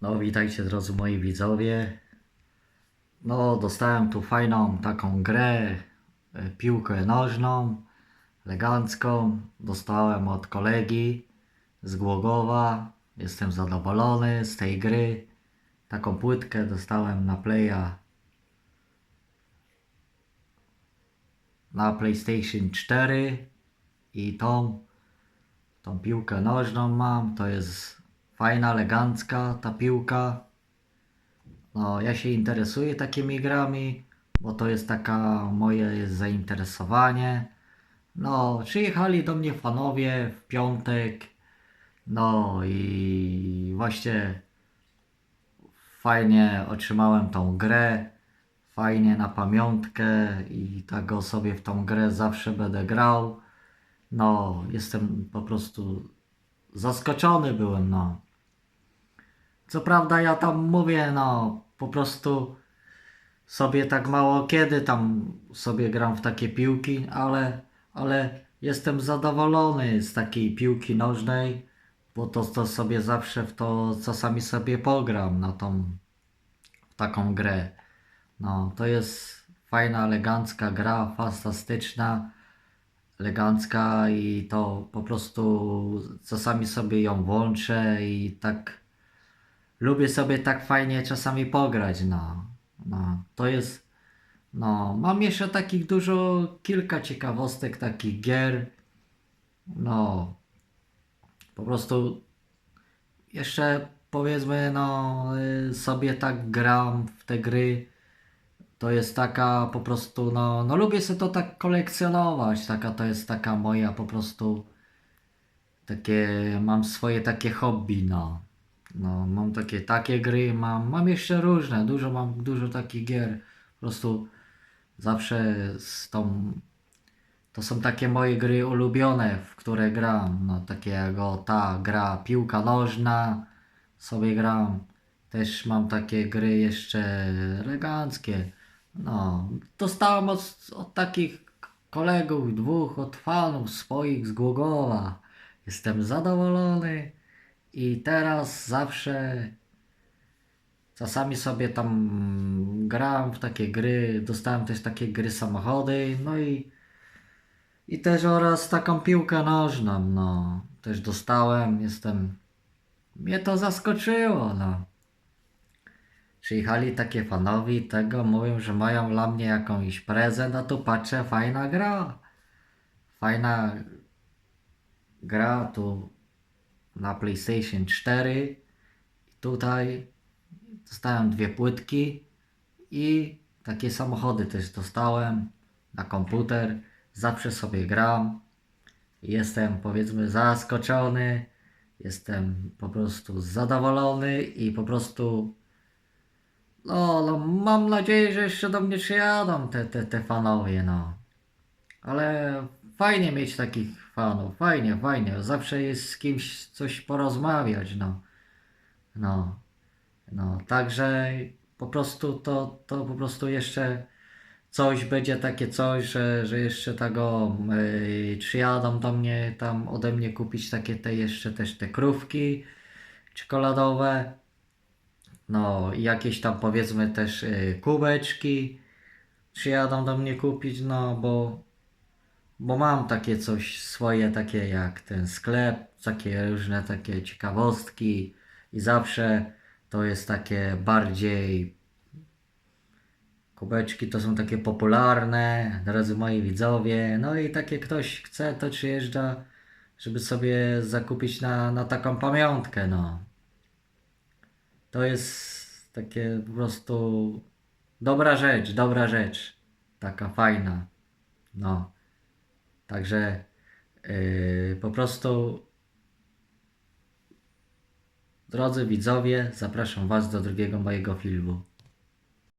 No, witajcie drodzy moi widzowie. No, dostałem tu fajną taką grę, e, piłkę nożną, elegancką. Dostałem od kolegi z Głogowa. Jestem zadowolony z tej gry. Taką płytkę dostałem na Playa na PlayStation 4 i tą tą piłkę nożną mam, to jest fajna, elegancka ta piłka. No, ja się interesuję takimi grami, bo to jest taka moje zainteresowanie. No, przyjechali do mnie fanowie w piątek. No i właśnie fajnie otrzymałem tą grę. Fajnie na pamiątkę i tak go sobie w tą grę zawsze będę grał. No, jestem po prostu zaskoczony byłem, no. Co prawda ja tam mówię, no, po prostu sobie tak mało kiedy tam sobie gram w takie piłki, ale, ale jestem zadowolony z takiej piłki nożnej, bo to, to sobie zawsze w to czasami sobie pogram na tą, taką grę. No, to jest fajna, elegancka gra, fantastyczna elegancka i to po prostu czasami sobie ją włączę i tak lubię sobie tak fajnie czasami pograć, no. no to jest, no, mam jeszcze takich dużo, kilka ciekawostek, takich gier, no, po prostu jeszcze powiedzmy, no, y, sobie tak gram w te gry, to jest taka po prostu, no, no lubię sobie to tak kolekcjonować, taka to jest taka moja po prostu, takie, mam swoje takie hobby, no. No, mam takie, takie gry, mam, mam jeszcze różne, dużo mam, dużo takich gier, po prostu zawsze z tą, to są takie moje gry ulubione, w które gram, no takie jak o, ta gra piłka nożna, sobie gram, też mam takie gry jeszcze eleganckie, no, dostałem od, od takich kolegów, dwóch, od fanów swoich z Głogowa. Jestem zadowolony i teraz zawsze czasami sobie tam gram w takie gry. Dostałem też takie gry samochody, no i i też oraz taką piłkę nożną, no. Też dostałem, jestem... Mnie to zaskoczyło, no przyjechali takie fanowi tego, mówią, że mają dla mnie jakąś prezent, a tu patrzę, fajna gra. Fajna gra tu na PlayStation 4. I tutaj dostałem dwie płytki i takie samochody też dostałem na komputer. Zawsze sobie gram. Jestem powiedzmy zaskoczony. Jestem po prostu zadowolony i po prostu no, no, mam nadzieję, że jeszcze do mnie przyjadą te, te, te fanowie, no. Ale fajnie mieć takich fanów, fajnie, fajnie. Zawsze jest z kimś coś porozmawiać, no. No, no, także po prostu to, to po prostu jeszcze coś będzie takie coś, że, że jeszcze tego yy, przyjadą do mnie tam ode mnie kupić takie te jeszcze też te krówki czekoladowe. No i jakieś tam powiedzmy też y, kubeczki przyjadą do mnie kupić, no bo, bo mam takie coś swoje, takie jak ten sklep, takie różne takie ciekawostki i zawsze to jest takie bardziej kubeczki to są takie popularne, drodzy moi widzowie, no i takie ktoś chce, to przyjeżdża, żeby sobie zakupić na, na taką pamiątkę, no to jest takie po prostu dobra rzecz, dobra rzecz. Taka fajna. No. Także yy, po prostu drodzy widzowie, zapraszam Was do drugiego mojego filmu.